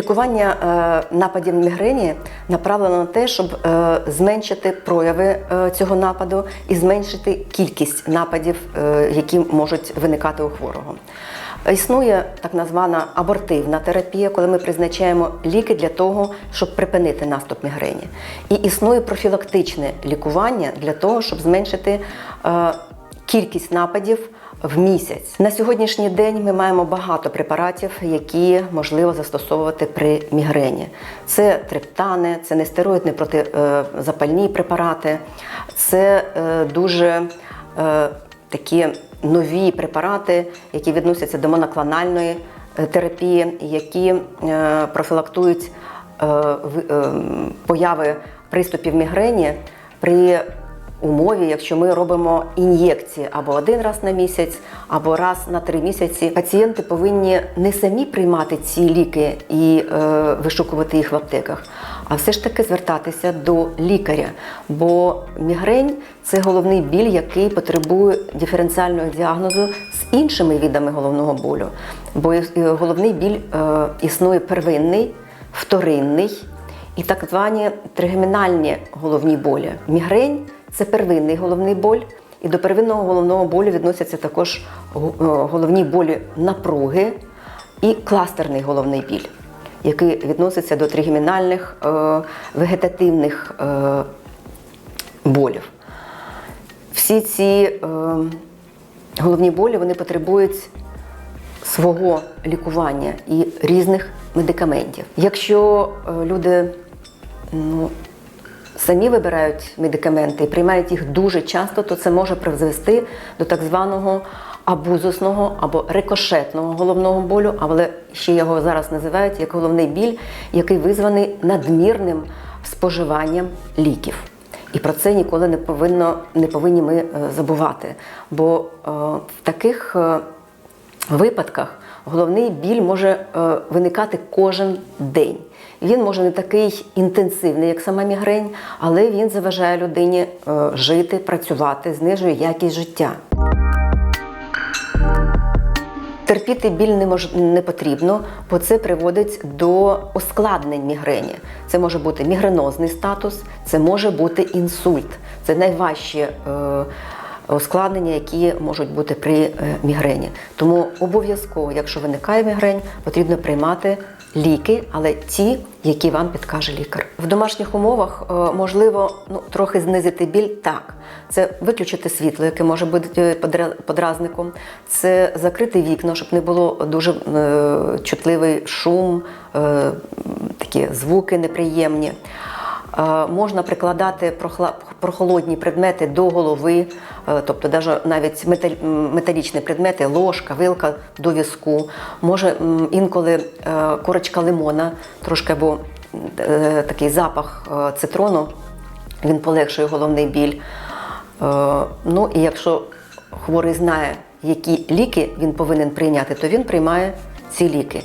Лікування е, нападів мігрені направлено на те, щоб е, зменшити прояви е, цього нападу і зменшити кількість нападів, які можуть виникати у хворого. Існує так звана абортивна терапія, коли ми призначаємо ліки для того, щоб припинити наступ мігрені. І існує профілактичне лікування для того, щоб зменшити кількість нападів в місяць. На сьогоднішній день ми маємо багато препаратів, які можливо застосовувати при мігрені. Це триптани, це нестероїдні протизапальні препарати, це е, дуже е, такі нові препарати, які відносяться до моноклональної е, терапії, які е, профілактують е, ви- е, появи приступів мігрені при умові, якщо ми робимо ін'єкції або один раз на місяць, або раз на три місяці. Пацієнти повинні не самі приймати ці ліки і е, вишукувати їх в аптеках, а все ж таки звертатися до лікаря. Бо мігрень це головний біль, який потребує диференціального діагнозу з іншими видами головного болю. Бо е, головний біль е, існує первинний, вторинний і так звані тригемінальні головні болі. Мігрень це первинний головний боль, і до первинного головного болю відносяться також е, головні болі напруги і кластерний головний біль, який відноситься до тригемінальних е, вегетативних е, болів. Всі ці головні болі вони потребують свого лікування і різних медикаментів. Якщо люди ну, самі вибирають медикаменти і приймають їх дуже часто, то це може призвести до так званого абузусного або рикошетного головного болю, але ще його зараз називають як головний біль, який визваний надмірним споживанням ліків. І про це ніколи не повинно не повинні ми е, забувати. Бо е, в таких е, випадках головний біль може е, виникати кожен день. Він може не такий інтенсивний, як сама мігрень, але він заважає людині е, жити, працювати, знижує якість життя. Терпіти біль не мож... не потрібно, бо це приводить до ускладнень мігрені. Це може бути мігренозний статус, це може бути інсульт. Це найважчі е, ускладнення, які можуть бути при е, мігрені. Тому обов'язково, якщо виникає мігрень, потрібно приймати ліки, але ті, які вам підкаже лікар. В домашніх умовах е, можливо ну, трохи знизити біль так. Це виключити світло, яке може бути е, подразником, це закрити вікна, щоб не було дуже чутливий шум, такі звуки неприємні. Можна прикладати прохолодні предмети до голови, е, тобто навіть металічні предмети, ложка, вилка до візку. Може інколи е, корочка лимона, трошки або е, такий запах цитрону, він полегшує головний біль. Ну і якщо хворий знає, які ліки він повинен прийняти, то він приймає ці ліки.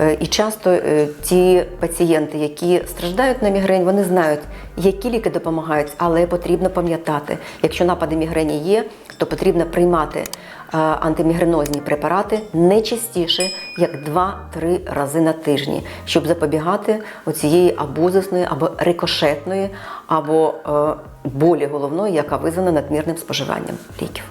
Е, І часто е, ті пацієнти, які страждають на мігрень, вони знають, які ліки допомагають, але потрібно пам'ятати, якщо напади мігрені є, то потрібно приймати е, антимігренозні препарати не частіше, як 2-3 рази на тижні, щоб запобігати оцієї абузусної або рикошетної, або болі головної, яка визвана надмірним споживанням ліків.